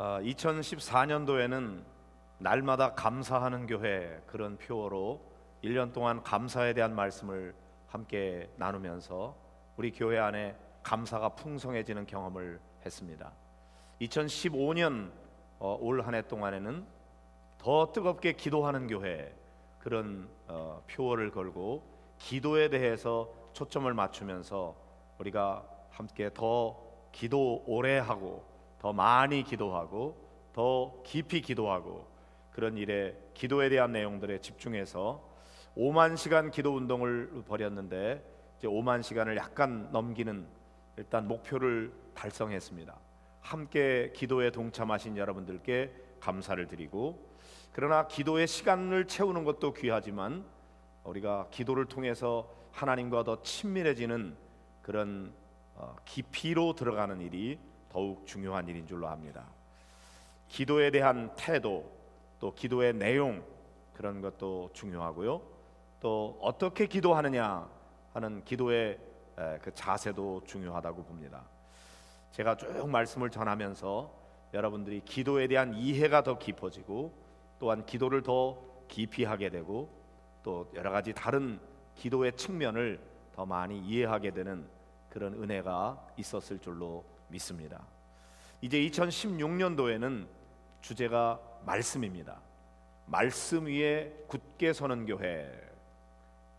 2014년도에는 날마다 감사하는 교회 그런 표어로 1년 동안 감사에 대한 말씀을 함께 나누면서 우리 교회 안에 감사가 풍성해지는 경험을 했습니다. 2015년 어, 올한 해 동안에는 더 뜨겁게 기도하는 교회 그런 어, 표어를 걸고 기도에 대해서 초점을 맞추면서 우리가 함께 더 기도 오래 하고 더 많이 기도하고 더 깊이 기도하고 그런 일에 기도에 대한 내용들에 집중해서 5만 시간 기도 운동을 벌였는데 이제 5만 시간을 약간 넘기는 일단 목표를 달성했습니다. 함께 기도에 동참하신 여러분들께 감사를 드리고 그러나 기도의 시간을 채우는 것도 귀하지만 우리가 기도를 통해서 하나님과 더 친밀해지는 그런 어, 깊이로 들어가는 일이 더욱 중요한 일인 줄로 압니다. 기도에 대한 태도 또 기도의 내용 그런 것도 중요하고요. 또 어떻게 기도하느냐 하는 기도의 에, 그 자세도 중요하다고 봅니다. 제가 쭉 말씀을 전하면서 여러분들이 기도에 대한 이해가 더 깊어지고 또한 기도를 더 깊이 하게 되고 또 여러 가지 다른 기도의 측면을 더 많이 이해하게 되는 그런 은혜가 있었을 줄로 믿습니다. 이제 2016년도에는 주제가 말씀입니다. 말씀 위에 굳게 서는 교회.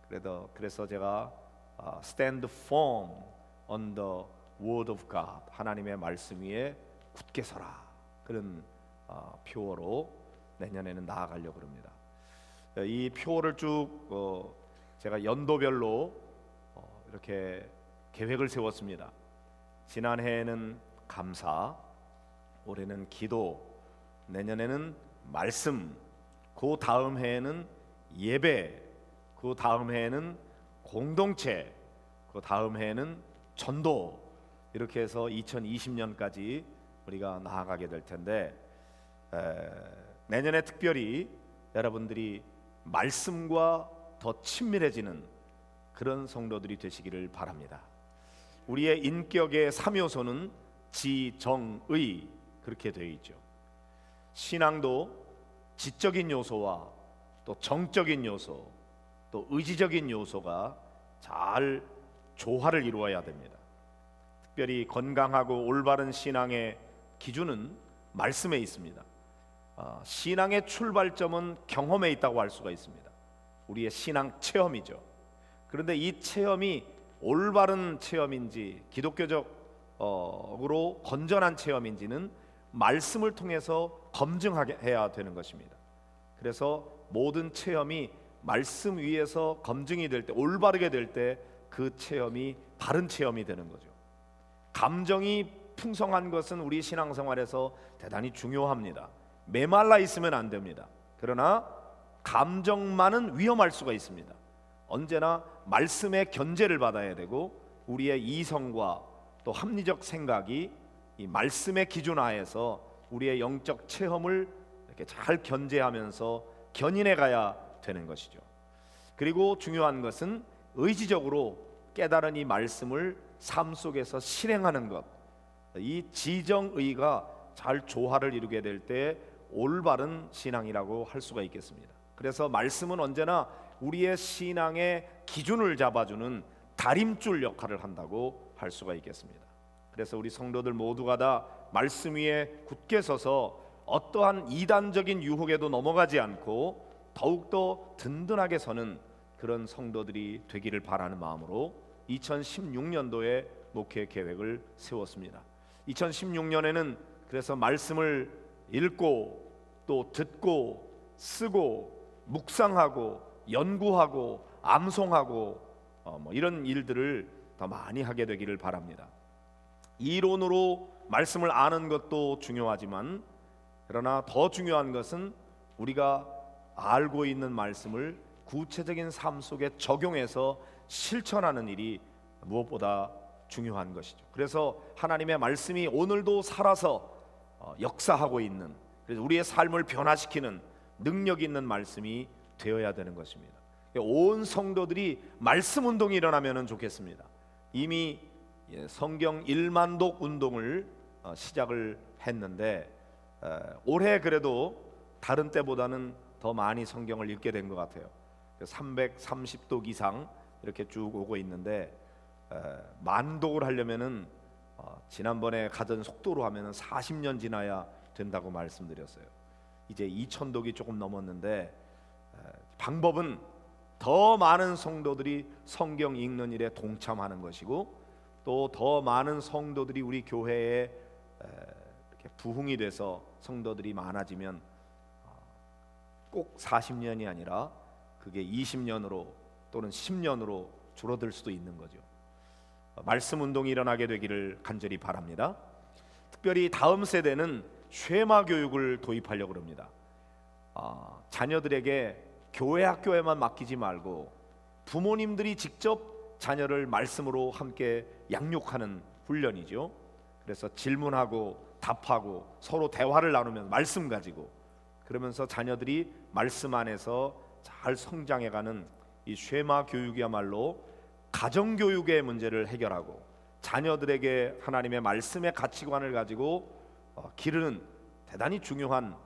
그래서 그래서 제가 아, stand firm on the word of God. 하나님의 말씀 위에 굳게 서라. 그런 아, 표어로 내년에는 나아가려고 합니다. 이 표어를 쭉 어, 제가 연도별로 어, 이렇게 계획을 세웠습니다. 지난해에는 감사, 올해는 기도, 내년에는 말씀, 그 다음 해에는 예배, 그 다음 해에는 공동체, 그 다음 해에는 전도 이렇게 해서 2020년까지 우리가 나아가게 될 텐데 에, 내년에 특별히 여러분들이 말씀과 더 친밀해지는 그런 성도들이 되시기를 바랍니다. 우리의 인격의 3요소는 지정의 그렇게 되어 있죠. 신앙도 지적인 요소와 또 정적인 요소, 또 의지적인 요소가 잘 조화를 이루어야 됩니다. 특별히 건강하고 올바른 신앙의 기준은 말씀에 있습니다. 아, 신앙의 출발점은 경험에 있다고 할 수가 있습니다. 우리의 신앙 체험이죠. 그런데 이 체험이 올바른 체험인지 기독교적으로 건전한 체험인지는 말씀을 통해서 검증해야 되는 것입니다. 그래서 모든 체험이 말씀 위에서 검증이 될 때 올바르게 될 때 그 체험이 바른 체험이 되는 거죠. 감정이 풍성한 것은 우리 신앙생활에서 대단히 중요합니다. 메말라 있으면 안 됩니다. 그러나 감정만은 위험할 수가 있습니다. 언제나 말씀의 견제를 받아야 되고 우리의 이성과 또 합리적 생각이 이 말씀의 기준 하에서 우리의 영적 체험을 이렇게 잘 견제하면서 견인해 가야 되는 것이죠. 그리고 중요한 것은 의지적으로 깨달은 이 말씀을 삶 속에서 실행하는 것. 이 지정의가 잘 조화를 이루게 될 때 올바른 신앙이라고 할 수가 있겠습니다. 그래서 말씀은 언제나 우리의 신앙의 기준을 잡아주는 다림줄 역할을 한다고 할 수가 있겠습니다. 그래서 우리 성도들 모두가 다 말씀 위에 굳게 서서 어떠한 이단적인 유혹에도 넘어가지 않고 더욱더 든든하게 서는 그런 성도들이 되기를 바라는 마음으로 2016년도에 목회 계획을 세웠습니다. 2016년에는 그래서 말씀을 읽고 또 듣고 쓰고 묵상하고 연구하고 암송하고 어, 뭐 이런 일들을 더 많이 하게 되기를 바랍니다. 이론으로 말씀을 아는 것도 중요하지만 그러나 더 중요한 것은 우리가 알고 있는 말씀을 구체적인 삶 속에 적용해서 실천하는 일이 무엇보다 중요한 것이죠. 그래서 하나님의 말씀이 오늘도 살아서 어, 역사하고 있는 그래서 우리의 삶을 변화시키는 능력 있는 말씀이 되어야 되는 것입니다. 온 성도들이 말씀 운동이 일어나면 좋겠습니다. 이미 예, 성경 1만 독 운동을 어, 시작을 했는데 에, 올해 그래도 다른 때보다는 더 많이 성경을 읽게 된 것 같아요. 330독 이상 이렇게 쭉 오고 있는데 에, 만독을 하려면은 어, 지난번에 가던 속도로 하면은 40년 지나야 된다고 말씀드렸어요. 이제 2천 독이 조금 넘었는데 에, 방법은 더 많은 성도들이 성경 읽는 일에 동참하는 것이고 또 더 많은 성도들이 우리 교회에 에, 이렇게 부흥이 돼서 성도들이 많아지면 어, 꼭 40년이 아니라 그게 20년으로 또는 10년으로 줄어들 수도 있는 거죠. 어, 말씀 운동이 일어나게 되기를 간절히 바랍니다. 특별히 다음 세대는 쉐마 교육을 도입하려고 합니다. 아, 자녀들에게 교회 학교에만 맡기지 말고 부모님들이 직접 자녀를 말씀으로 함께 양육하는 훈련이죠. 그래서 질문하고 답하고 서로 대화를 나누면 말씀 가지고 그러면서 자녀들이 말씀 안에서 잘 성장해가는 이 쉐마 교육이야말로 가정 교육의 문제를 해결하고 자녀들에게 하나님의 말씀의 가치관을 가지고 어, 기르는 대단히 중요한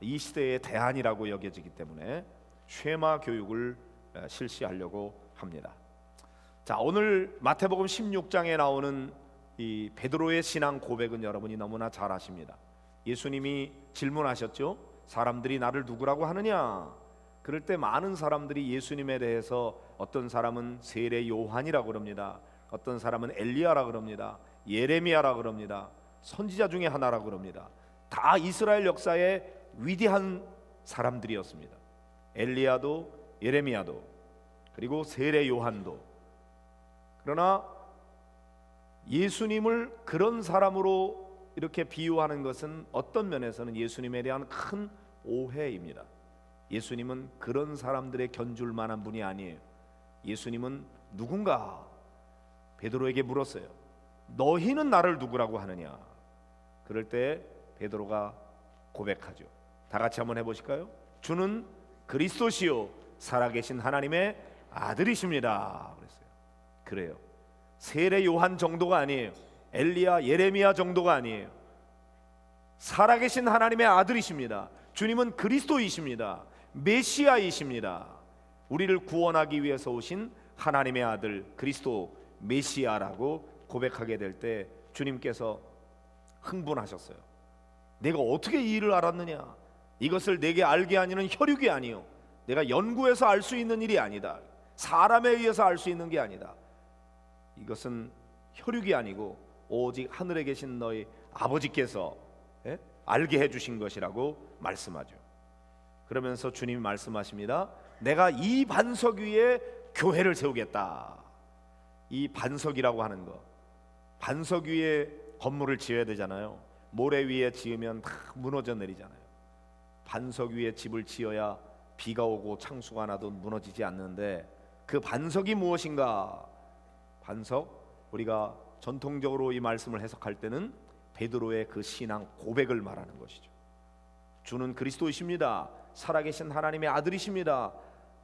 이 시대의 대안이라고 여겨지기 때문에 쉐마 교육을 에, 실시하려고 합니다. 자, 오늘 마태복음 16장에 나오는 이 베드로의 신앙 고백은 여러분이 너무나 잘 아십니다. 예수님이 질문하셨죠. 사람들이 나를 누구라고 하느냐? 그럴 때 많은 사람들이 예수님에 대해서 어떤 사람은 세례 요한이라고 그럽니다. 어떤 사람은 엘리야라 그럽니다. 예레미야라 그럽니다. 선지자 중에 하나라 그럽니다. 다 이스라엘 역사의 위대한 사람들이었습니다. 엘리야도 예레미야도 그리고 세례 요한도 그러나 예수님을 그런 사람으로 이렇게 비유하는 것은 어떤 면에서는 예수님에 대한 큰 오해입니다. 예수님은 그런 사람들의 견줄 만한 분이 아니에요. 예수님은 누군가 베드로에게 물었어요. 너희는 나를 누구라고 하느냐? 그럴 때 베드로가 고백하죠. 다 같이 한번 해 보실까요? 주는 그리스도시요 살아계신 하나님의 아들이십니다. 그랬어요. 그래요. 세례 요한 정도가 아니에요. 엘리야 예레미야 정도가 아니에요. 살아계신 하나님의 아들이십니다. 주님은 그리스도이십니다. 메시아이십니다. 우리를 구원하기 위해서 오신 하나님의 아들 그리스도 메시아라고 고백하게 될 때 주님께서 흥분하셨어요. 내가 어떻게 이 일을 알았느냐? 이것을 내게 알게 하니는 혈육이 아니요. 내가 연구해서 알 수 있는 일이 아니다. 사람에 의해서 알 수 있는 게 아니다. 이것은 혈육이 아니고 오직 하늘에 계신 너희 아버지께서 예? 알게 해 주신 것이라고 말씀하죠. 그러면서 주님이 말씀하십니다. 내가 이 반석 위에 교회를 세우겠다. 이 반석이라고 하는 거, 반석 위에 건물을 지어야 되잖아요. 모래 위에 지으면 다 무너져 내리잖아요. 반석 위에 집을 지어야 비가 오고 창수가 나도 무너지지 않는데 그 반석이 무엇인가? 반석 우리가 전통적으로 이 말씀을 해석할 때는 베드로의 그 신앙 고백을 말하는 것이죠. 주는 그리스도이십니다. 살아계신 하나님의 아들이십니다.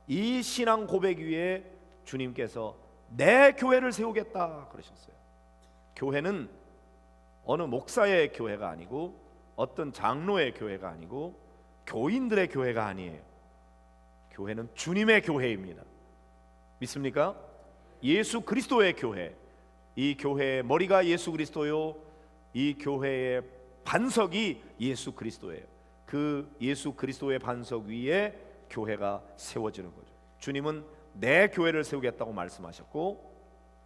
이 신앙 고백 위에 주님께서 내 교회를 세우겠다 그러셨어요. 교회는 어느 목사의 교회가 아니고 어떤 장로의 교회가 아니고 교인들의 교회가 아니에요. 교회는 주님의 교회입니다. 믿습니까? 예수 그리스도의 교회. 이 교회의 머리가 예수 그리스도요. 이 교회의 반석이 예수 그리스도예요. 그 예수 그리스도의 반석 위에 교회가 세워지는 거죠. 주님은 내 교회를 세우겠다고 말씀하셨고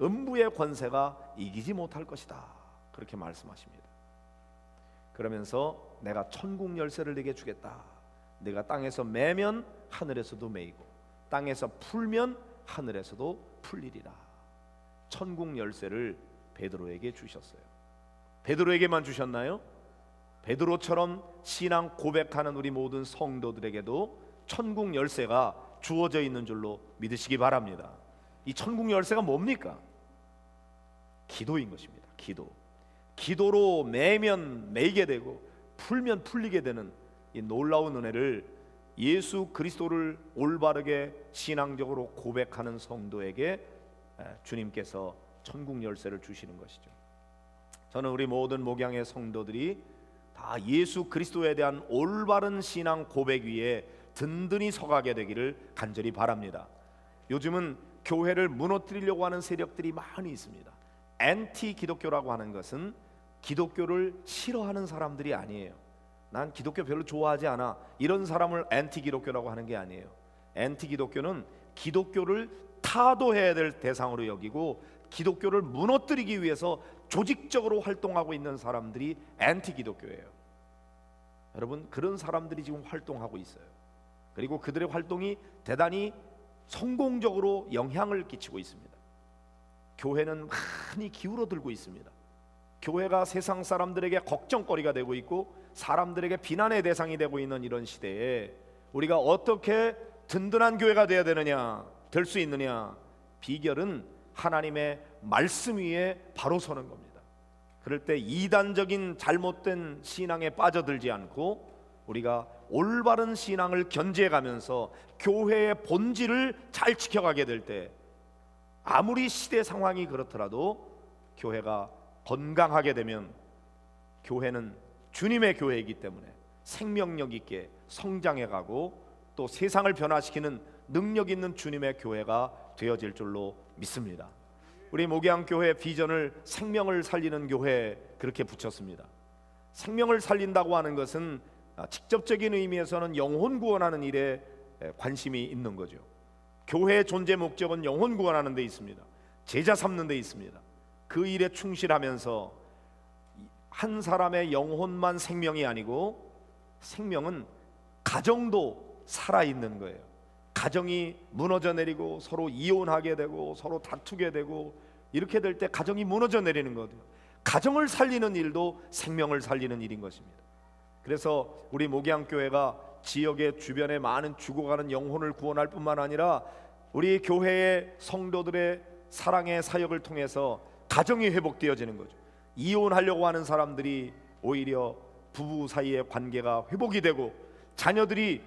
음부의 권세가 이기지 못할 것이다. 그렇게 말씀하십니다. 그러면서 내가 천국 열쇠를 내게 주겠다. 내가 땅에서 매면 하늘에서도 매이고 땅에서 풀면 하늘에서도 풀리리라. 천국 열쇠를 베드로에게 주셨어요. 베드로에게만 주셨나요? 베드로처럼 신앙 고백하는 우리 모든 성도들에게도 천국 열쇠가 주어져 있는 줄로 믿으시기 바랍니다. 이 천국 열쇠가 뭡니까? 기도인 것입니다. 기도. 기도로 매면 매이게 되고 풀면 풀리게 되는 이 놀라운 은혜를 예수 그리스도를 올바르게 신앙적으로 고백하는 성도에게 주님께서 천국 열쇠를 주시는 것이죠. 저는 우리 모든 목양의 성도들이 다 예수 그리스도에 대한 올바른 신앙 고백 위에 든든히 서가게 되기를 간절히 바랍니다. 요즘은 교회를 무너뜨리려고 하는 세력들이 많이 있습니다. 엔티 기독교라고 하는 것은 기독교를 싫어하는 사람들이 아니에요. 난 기독교 별로 좋아하지 않아. 이런 사람을 엔티 기독교라고 하는 게 아니에요. 엔티 기독교는 기독교를 타도해야 될 대상으로 여기고 기독교를 무너뜨리기 위해서 조직적으로 활동하고 있는 사람들이 엔티 기독교예요. 여러분 그런 사람들이 지금 활동하고 있어요. 그리고 그들의 활동이 대단히 성공적으로 영향을 끼치고 있습니다. 교회는 많이 기울어들고 있습니다. 교회가 세상 사람들에게 걱정거리가 되고 있고 사람들에게 비난의 대상이 되고 있는 이런 시대에 우리가 어떻게 든든한 교회가 되어야 되느냐, 될 수 있느냐? 비결은 하나님의 말씀 위에 바로 서는 겁니다. 그럴 때 이단적인 잘못된 신앙에 빠져들지 않고 우리가 올바른 신앙을 견지해 가면서 교회의 본질을 잘 지켜가게 될 때 아무리 시대 상황이 그렇더라도 교회가 건강하게 되면 교회는 주님의 교회이기 때문에 생명력 있게 성장해 가고 또 세상을 변화시키는 능력 있는 주님의 교회가 되어질 줄로 믿습니다. 우리 목양 교회 비전을 생명을 살리는 교회 그렇게 붙였습니다. 생명을 살린다고 하는 것은 아, 직접적인 의미에서는 영혼 구원하는 일에 에, 관심이 있는 거죠. 교회의 존재 목적은 영혼 구원하는 데 있습니다. 제자 삼는 데 있습니다. 그 일에 충실하면서 한 사람의 영혼만 생명이 아니고 생명은 가정도 살아 있는 거예요. 가정이 무너져 내리고 서로 이혼하게 되고 서로 다투게 되고 이렇게 될 때 가정이 무너져 내리는 거예요. 가정을 살리는 일도 생명을 살리는 일인 것입니다. 그래서 우리 목양 교회가 지역의 주변에 많은 죽어가는 영혼을 구원할 뿐만 아니라 우리 교회의 성도들의 사랑의 사역을 통해서 가정이 회복되어지는 거죠. 이혼하려고 하는 사람들이 오히려 부부 사이의 관계가 회복이 되고 자녀들이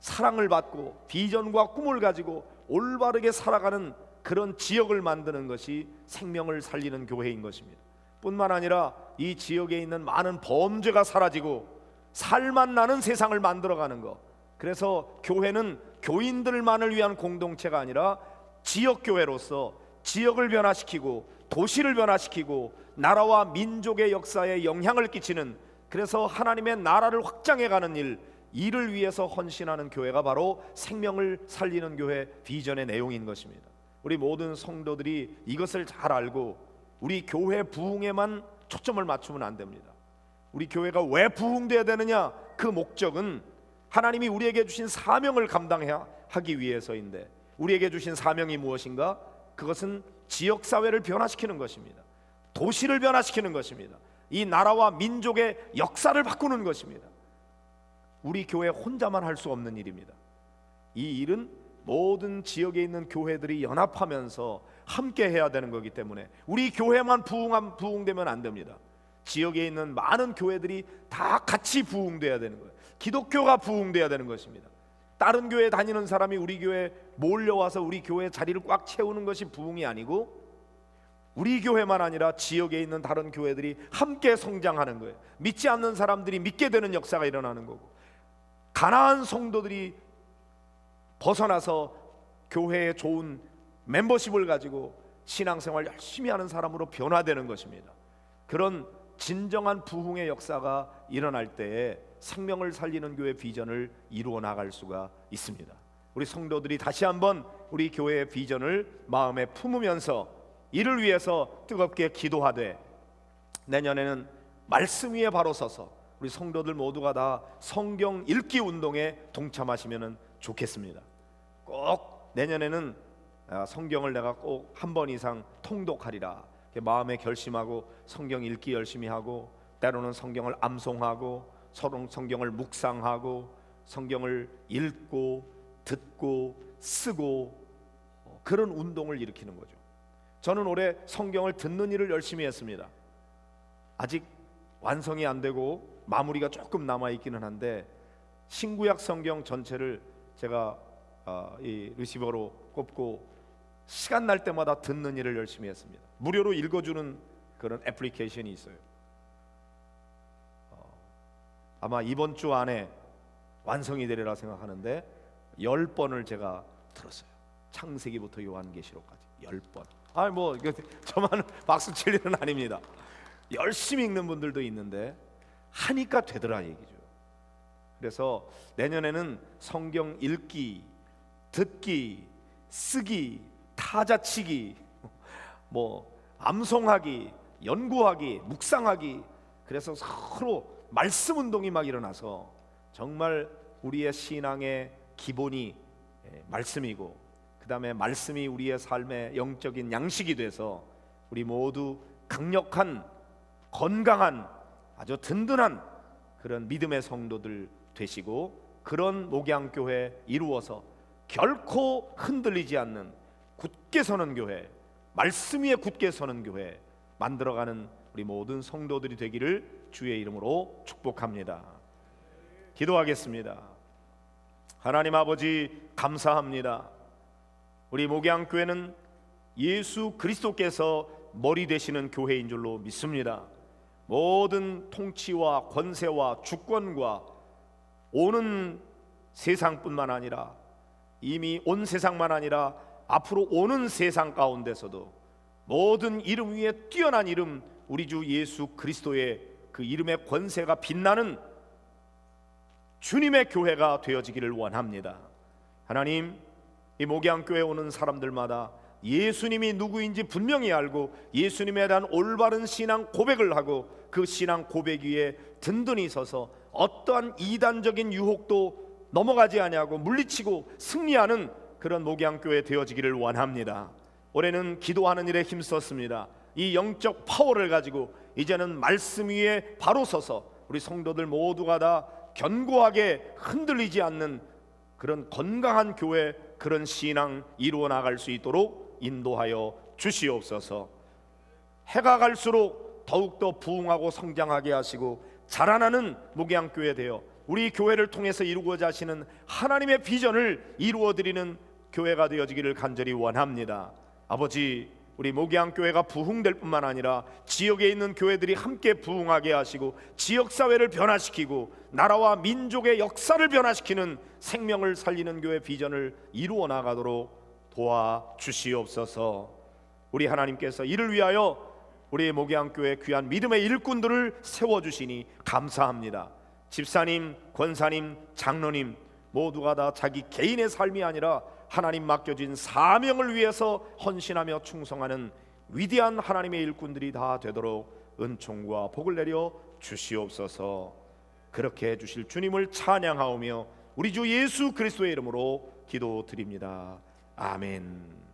사랑을 받고 비전과 꿈을 가지고 올바르게 살아가는 그런 지역을 만드는 것이 생명을 살리는 교회인 것입니다. 뿐만 아니라 이 지역에 있는 많은 범죄가 사라지고 살만 나는 세상을 만들어가는 것. 그래서 교회는 교인들만을 위한 공동체가 아니라 지역 교회로서 지역을 변화시키고 도시를 변화시키고 나라와 민족의 역사에 영향을 끼치는 그래서 하나님의 나라를 확장해 가는 일 이를 위해서 헌신하는 교회가 바로 생명을 살리는 교회 비전의 내용인 것입니다. 우리 모든 성도들이 이것을 잘 알고 우리 교회 부흥에만 초점을 맞추면 안 됩니다. 우리 교회가 왜 부흥돼야 되느냐? 그 목적은 하나님이 우리에게 주신 사명을 감당해야 하기 위해서인데 우리에게 주신 사명이 무엇인가? 그것은 지역 사회를 변화시키는 것입니다. 도시를 변화시키는 것입니다. 이 나라와 민족의 역사를 바꾸는 것입니다. 우리 교회 혼자만 할 수 없는 일입니다. 이 일은 모든 지역에 있는 교회들이 연합하면서 함께 해야 되는 거기 때문에 우리 교회만 부흥함 부흥되면 안 됩니다. 지역에 있는 많은 교회들이 다 같이 부흥돼야 되는 거예요. 기독교가 부흥돼야 되는 것입니다. 다른 교회 다니는 사람이 우리 교회 몰려와서 우리 교회 자리를 꽉 채우는 것이 부흥이 아니고 우리 교회만 아니라 지역에 있는 다른 교회들이 함께 성장하는 거예요. 믿지 않는 사람들이 믿게 되는 역사가 일어나는 거고 가나안 성도들이 벗어나서 교회에 좋은 멤버십을 가지고 신앙생활 열심히 하는 사람으로 변화되는 것입니다. 그런 진정한 부흥의 역사가 일어날 때에 생명을 살리는 교회 비전을 이루어 나갈 수가 있습니다. 우리 성도들이 다시 한번 우리 교회의 비전을 마음에 품으면서 이를 위해서 뜨겁게 기도하되 내년에는 말씀 위에 바로 서서 우리 성도들 모두가 다 성경 읽기 운동에 동참하시면 좋겠습니다. 꼭 내년에는 아, 성경을 내가 꼭 한 번 이상 통독하리라 마음에 결심하고 성경 읽기 열심히 하고 때로는 성경을 암송하고 서로 성경을 묵상하고 성경을 읽고 듣고 쓰고 어, 그런 운동을 일으키는 거죠. 저는 올해 성경을 듣는 일을 열심히 했습니다. 아직 완성이 안 되고 마무리가 조금 남아 있기는 한데 신구약 성경 전체를 제가 어, 이 리시버로 꼽고 시간 날 때마다 듣는 일을 열심히 했습니다. 무료로 읽어주는 그런 애플리케이션이 있어요. 어, 아마 이번 주 안에 완성이 되리라 생각하는데 열 번을 제가 들었어요. 창세기부터 요한계시록까지 열 번. 아뭐 저만 박수 칠 일은 아닙니다. 열심히 읽는 분들도 있는데 하니까 되더라 얘기죠. 그래서 내년에는 성경 읽기, 듣기, 쓰기, 타자치기, 뭐 암송하기, 연구하기, 묵상하기. 그래서 서로 말씀 운동이 막 일어나서 정말 우리의 신앙의 기본이 예, 말씀이고 그다음에 말씀이 우리의 삶의 영적인 양식이 돼서 우리 모두 강력한 건강한 아주 든든한 그런 믿음의 성도들 되시고 그런 목양교회 이루어서 결코 흔들리지 않는 굳게 서는 교회 말씀 위에 굳게 서는 교회 만들어가는 우리 모든 성도들이 되기를 주의 이름으로 축복합니다. 기도하겠습니다. 하나님 아버지 감사합니다. 우리 목양교회는 예수 그리스도께서 머리 되시는 교회인 줄로 믿습니다. 모든 통치와 권세와 주권과 오는 세상뿐만 아니라 이미 온 세상만 아니라 앞으로 오는 세상 가운데서도 모든 이름 위에 뛰어난 이름 우리 주 예수 그리스도의 그 이름의 권세가 빛나는 주님의 교회가 되어지기를 원합니다. 하나님, 이 목양 교회 오는 사람들마다 예수님이 누구인지 분명히 알고 예수님에 대한 올바른 신앙 고백을 하고 그 신앙 고백 위에 든든히 서서 어떠한 이단적인 유혹도 넘어가지 아니하고 물리치고 승리하는 그런 목양교회 되어지기를 원합니다. 올해는 기도하는 일에 힘썼습니다. 이 영적 파워를 가지고 이제는 말씀 위에 바로 서서 우리 성도들 모두가 다 견고하게 흔들리지 않는 그런 건강한 교회 그런 신앙 이루어 나갈 수 있도록 인도하여 주시옵소서. 해가 갈수록 더욱더 부흥하고 성장하게 하시고 자라나는 목양 교회 되어 우리 교회를 통해서 이루고자 하시는 하나님의 비전을 이루어 드리는 교회가 되어지기를 간절히 원합니다. 아버지 우리 목양 교회가 부흥될 뿐만 아니라 지역에 있는 교회들이 함께 부흥하게 하시고 지역 사회를 변화시키고 나라와 민족의 역사를 변화시키는 생명을 살리는 교회 비전을 이루어 나가도록 도와 주시옵소서. 우리 하나님께서 이를 위하여 우리 목양 교회 귀한 믿음의 일꾼들을 세워 주시니 감사합니다. 집사님, 권사님, 장로님 모두가 다 자기 개인의 삶이 아니라 하나님 맡겨진 사명을 위해서 헌신하며 충성하는 위대한 하나님의 일꾼들이 다 되도록 은총과 복을 내려 주시옵소서. 그렇게 해 주실 주님을 찬양하오며 우리 주 예수 그리스도의 이름으로 기도드립니다. 아멘.